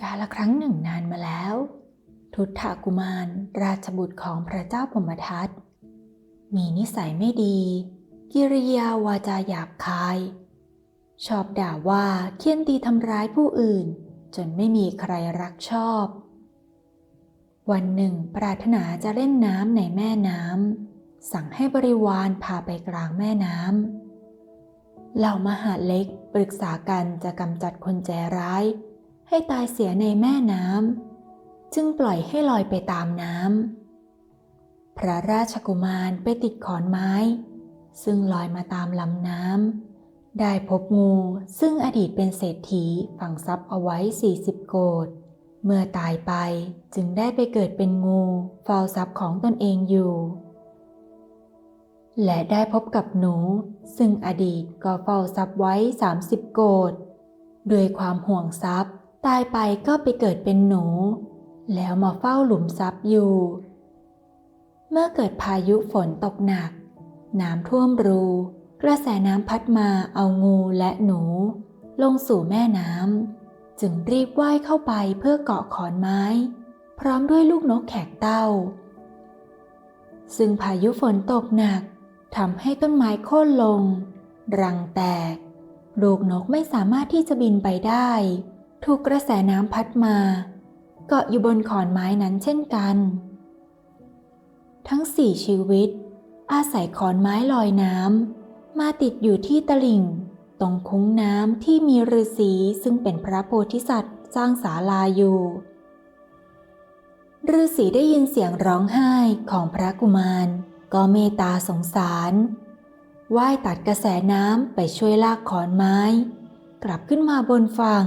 กาละครั้งหนึ่งนานมาแล้ว ทุตถากุมารราชบุตรของพระเจ้าพมทัตมีนิสัยไม่ดี กิริยาวาจาหยาบคาย ชอบด่าว่าเคี่ยนตีทำร้ายผู้อื่น จนไม่มีใครรักชอบ วันหนึ่งปรารถนาจะเล่นน้ำในแม่น้ำสั่งให้บริวารพาไปกลางแม่น้ำเหล่ามหาเล็กปรึกษากันจะกำจัดคนใจร้าย ให้ตายเสียในแม่น้ำจึงปล่อยให้ลอยไปตามน้ำพระราชกุมารไปติดขอนไม้ ซึ่งลอยมาตามลำน้ำได้พบงูซึ่งอดีตเป็นเศรษฐีฝังทรัพย์เอาไว้ 40 โกดเมื่อตายไปจึงได้ไปเกิดเป็นงูเฝ้าทรัพย์ของตนเองอยู่ และได้พบกับหนู ซึ่งอดีตก็เฝ้าทรัพย์ไว้ 30 โกดด้วยความห่วงทรัพย์ ตายไปก็ไปเกิดเป็นหนู แล้วมาเฝ้าหลุมทรัพย์อยู่ เมื่อเกิดพายุฝนตกหนัก น้ำท่วมรู กระแสน้ำพัดมาเอางูและหนู ลงสู่แม่น้ำจึงรีบว่ายเข้าไปเพื่อเกาะขอนไม้ พร้อมด้วยลูกนกแขกเต้า ซึ่งพายุฝนตกหนักทำให้ต้นไม้โค่นลง รังแตก ลูกนกไม่สามารถที่จะบินไปได้ ถูกกระแสน้ำพัดมา เกาะอยู่บนขอนไม้นั้นเช่นกัน ทั้งสี่ชีวิต อาศัยขอนไม้ลอยน้ำมาติดอยู่ที่ตลิ่ง ตรงคุ้งน้ำที่มีฤาษีซึ่งเป็นพระโพธิสัตว์สร้างศาลาอยู่ฤาษีได้ยินเสียงร้องไห้ของพระกุมาร ก็เมตตาสงสารว่ายตัดกระแสน้ำไปช่วยลากขอนไม้ กลับขึ้นมาบนฝั่ง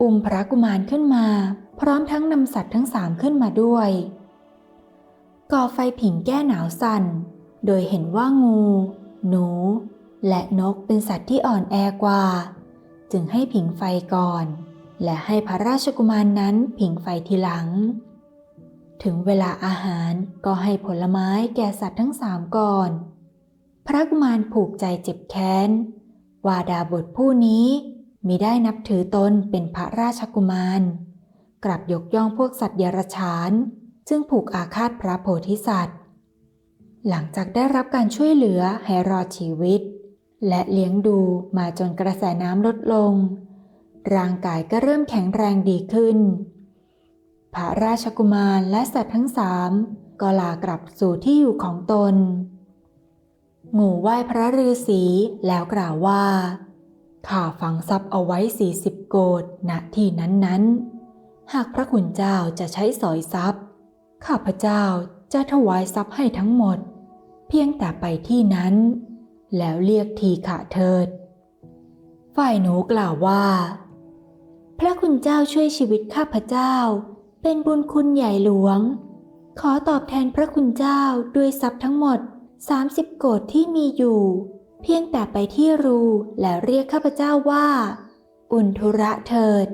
อุ้มพระกุมารขึ้นมา พร้อมทั้งนำสัตว์ทั้งสามขึ้นมาด้วย ก่อไฟผิงแก้หนาวสั่น โดยเห็นว่างู หนู และนกเป็นสัตว์ที่อ่อนแอกว่า จึงให้ผิงไฟก่อน และให้พระราชกุมารนนั้นผิงไฟทีหลัง ถึงเวลาอาหารก็ให้ผลไม้แก่สัตว์ทั้งสามก่อน พระกุมารผูกใจเจ็บแค้น วาดาบทผู้นี้ มิได้นับถือตนเป็นพระราชกุมาร กลับยกย่องพวกสัตว์เดรัจฉานจึงผูกอาฆาตพระโพธิสัตว์ หลังจากได้รับการช่วยเหลือให้รอดชีวิต และเลี้ยงดูมาจนกระแสน้ำลดลง ร่างกายก็เริ่มแข็งแรงดีขึ้น พระราชกุมารและสัตว์ทั้งสามก็ลากลับสู่ที่อยู่ของตนงูไหว้พระฤาษีแล้วกล่าวว่า ข้าฝังทรัพย์เอาไว้สี่สิบโกดณที่นั้นๆ หากพระคุณเจ้าจะใช้สอยทรัพย์ ข้าพเจ้าจะถวายทรัพย์ให้ทั้งหมด เพียงแต่ไปที่นั้น แล้วเรียกทีขะเถิด ฝ่ายหนูกล่าวว่า พระคุณเจ้าช่วยชีวิตข้าพเจ้า เป็นบุญคุณใหญ่หลวง ขอตอบแทนพระคุณเจ้าด้วยทรัพย์ทั้งหมด 30 โกดที่มีอยู่ เพียงแต่ไปที่รูและเรียกข้าพเจ้าว่า อุนทุระเถิด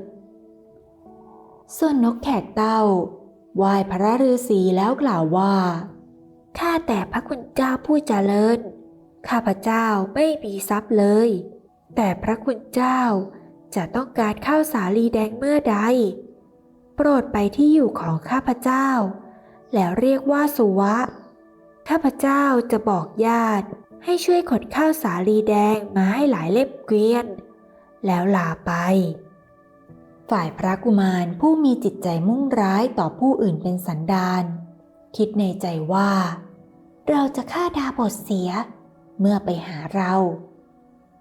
ส่วนนกแขกเต้าไหว้พระฤาษีแล้วกล่าวว่า ข้าแต่พระคุณเจ้าผู้เจริญ ข้าพเจ้าไม่มีทรัพย์เลย แต่พระคุณเจ้าจะต้องการข้าวสาลีแดงเมื่อใด โปรดไปที่อยู่ของข้าพเจ้า แล้วเรียกว่าสุวะ ข้าพเจ้าจะบอกญาติ ให้ช่วยขนข้าวสาลีแดงมาให้หลายเล็บเกวียน แล้วลาไป ฝ่ายพระกุมารผู้มีจิตใจมุ่งร้ายต่อผู้อื่นเป็นสันดานคิดในใจว่า เราจะฆ่าดาบทเสียเมื่อไปหาเรา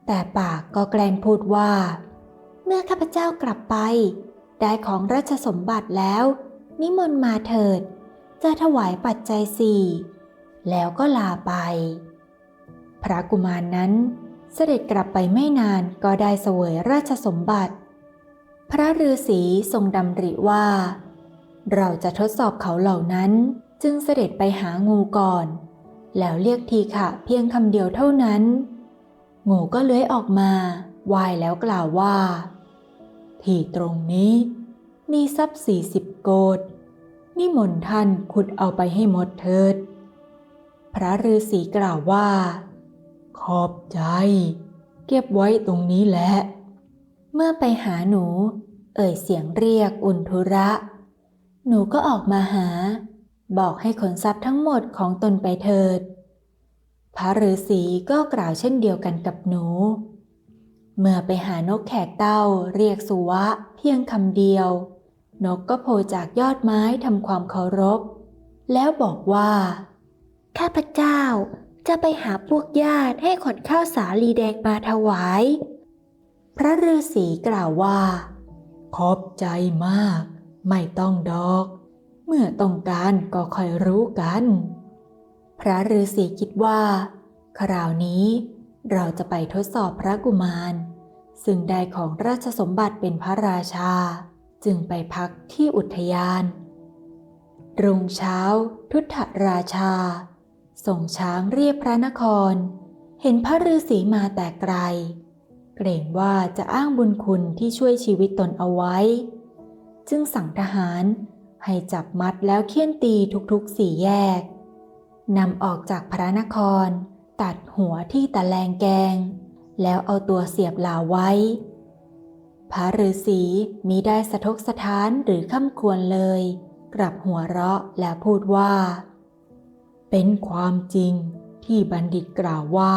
แต่ปากก็แกล้งพูดว่า เมื่อข้าพเจ้ากลับไป ได้ของราชสมบัติแล้ว นิมนต์มาเถิด จะถวายปัจจัยสี่แล้วก็ลาไป พระกุมารนนั้นเสด็จกลับไปไม่นานก็ได้เสวยราชสมบัติ พระฤาษีทรงดำริว่า เราจะทดสอบเขาเหล่านั้นจึงเสด็จไปหางูก่อน แล้วเรียกทีขะเพียงคำเดียวเท่านั้น งูก็เลื้อยออกมาวายแล้วกล่าวว่า ที่ตรงนี้มีทรัพย์สี่สิบโกดนิมนต์ท่านขุดเอาไปให้หมดเถิด พระฤาษีกล่าวว่า ขอบใจ เก็บไว้ตรงนี้แหละ เมื่อไปหาหนู เอ่ยเสียงเรียกอุนทุระ หนูก็ออกมาหา บอกให้ขนทรัพย์ทั้งหมดของตนไปเถิด พระฤาษีก็กล่าวเช่นเดียวกันกับหนู เมื่อไปหานกแขกเต้าเรียกสุวะเพียงคำเดียว นกก็โผล่จากยอดไม้ทำความเคารพ แล้วบอกว่า ข้าพเจ้า จะไปหาพวกญาติให้ขนข้าวสาลีแดงมาถวาย พระฤาษีกล่าวว่า ขอบใจมาก ไม่ต้องดอก เมื่อต้องการก็ค่อยรู้กัน พระฤาษีคิดว่า คราวนี้เราจะไปทดสอบพระกุมาร ซึ่งได้ของราชสมบัติเป็นพระราชา จึงไปพักที่อุทยาน รุ่งเช้า ทุตถราชา ส่งช้างเรียบพระนคร เห็นพระฤาษีมาแต่ไกล เกรงว่าจะอ้างบุญคุณที่ช่วยชีวิตตนเอาไว้ จึงสั่งทหารให้จับมัดแล้วเคี่ยนตีทุกๆสี่แยกนำออกจากพระนคร ตัดหัวที่ตะแลงแกง แล้วเอาตัวเสียบลาไว้ พระฤาษีมิได้สะทกสะท้านหรือข้ำควรเลย กลับหัวเราะและพูดว่า เป็นความจริงที่บัณฑิตกล่าวว่า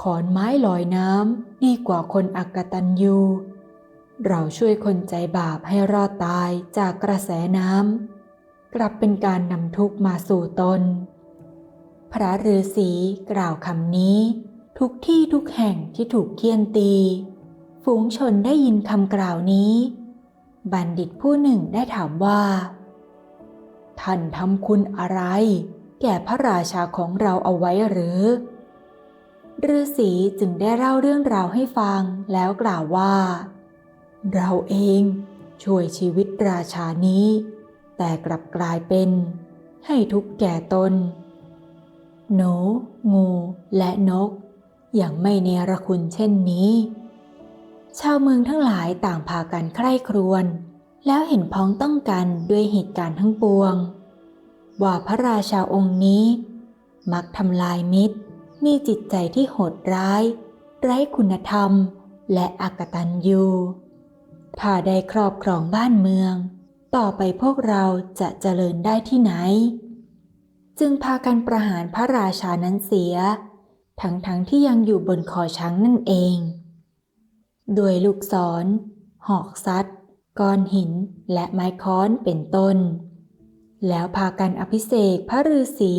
ขอนไม้ลอยน้ำดีกว่าคนอักตันยูเราช่วยคนใจบาปให้รอดตายจากกระแสน้ำกลับเป็นการนำทุกข์มาสู่ตน พระฤาษีกล่าวคำนี้ ทุกที่ทุกแห่งที่ถูกเคี่ยนตี ฝูงชนได้ยินคำกล่าวนี้ บัณฑิตผู้หนึ่งได้ถามว่า ท่านทำคุณอะไร แก่พระราชาของเราเอาไว้หรือฤาษีจึงได้เล่าเรื่องราวให้ฟังแล้วกล่าวว่า เราเองช่วยชีวิตราชานี้ แต่กลับกลายเป็น ให้ทุกแก่ตน หนู งู และนก อย่างไม่เนรคุณเช่นนี้ ชาวเมืองทั้งหลายต่างพากันใคร่ครวญแล้วเห็นพ้องต้องกันด้วยเหตุการณ์ทั้งปวง ว่าพระราชาองค์นี้ มักทำลายมิตร มีจิตใจที่โหดร้าย ไร้คุณธรรม และอากตันยูถ้าได้ครอบครองบ้านเมือง ต่อไปพวกเราจะเจริญได้ที่ไหน จึงพากันประหารพระราชานั้นเสีย ทั้งๆทที่ยังอยู่บนคอช้างนั่นเองโดยลูกศร หอกซัดก้อนหินและไม้ค้อนเป็นต้น แล้วพากันอภิเษกพระฤาษี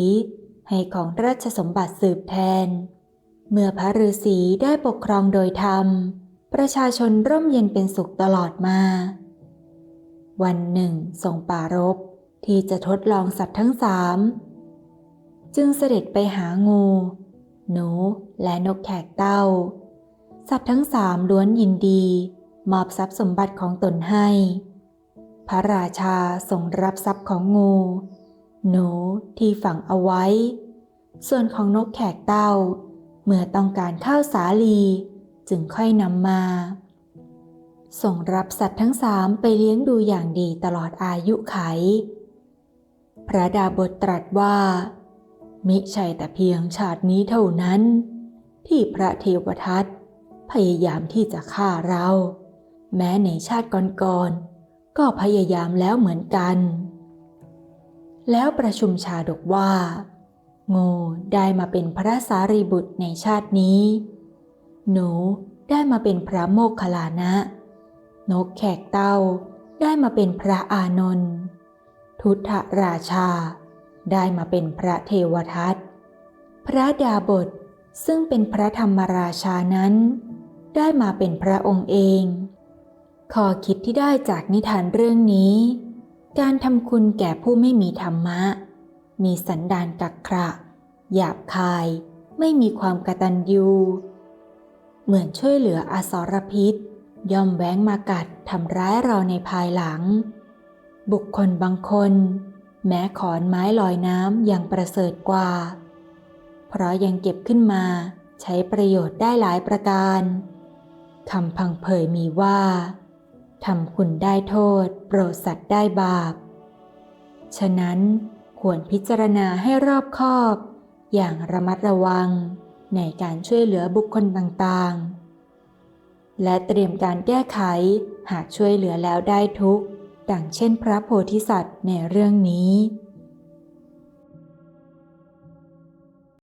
ให้ของราชสมบัติสืบแทน เมื่อพระฤาษีได้ปกครองโดยธรรม ประชาชนร่มเย็นเป็นสุขตลอดมา วันหนึ่งทรงปรารภที่จะทดลองสัตว์ทั้งสามจึงเสด็จไปหางู หนูและนกแขกเต้า สัตว์ทั้งสามล้วนยินดี มอบทรัพย์สมบัติของตนให้ พระราชาทรงรับทรัพย์ของงู หนูที่ฝังเอาไว้ ส่วนของนกแขกเต้า เมื่อต้องการข้าวสาลีจึงค่อยนำมาส่งรับสัตว์ทั้งสามไปเลี้ยงดูอย่างดีตลอดอายุไข พระดาบทตรัสว่า มิใช่แต่เพียงชาตินี้เท่านั้น ที่พระเทวทัตพยายามที่จะฆ่าเรา แม้ในชาติก่อนๆ ก็พยายามแล้วเหมือนกัน แล้วประชุมชาดกว่า โงูได้มาเป็นพระสารีบุตรในชาตินี้ หนูได้มาเป็นพระโมคคัลลานะ นกแขกเต้าได้มาเป็นพระอานนท์ทุตถราชา ได้มาเป็นพระเทวทัตพระดาบทซึ่งเป็นพระธรรมราชานั้น ได้มาเป็นพระองค์เอง ข้อคิดที่ได้จากนิทานเรื่องนี้ การทำคุณแก่ผู้ไม่มีธรรมะ มีสันดานกักขระหยาบคาย ไม่มีความกตัญญูเหมือนช่วยเหลืออสรพิษ ย่อมแว้งมากัดทำร้ายเราในภายหลัง บุคคลบางคน แม้ขอนไม้ลอยน้ำยังประเสริฐกว่า เพราะยังเก็บขึ้นมาใช้ประโยชน์ได้หลายประการคำพังเผยมีว่า ทำคุณได้โทษ โปรดสัตว์ได้บาป ฉะนั้นควรพิจารณาให้รอบคอบ อย่างระมัดระวังในการช่วยเหลือบุคคลต่างๆ และเตรียมการแก้ไขหากช่วยเหลือแล้วได้ทุกดังเช่นพระโพธิสัตว์ในเรื่องนี้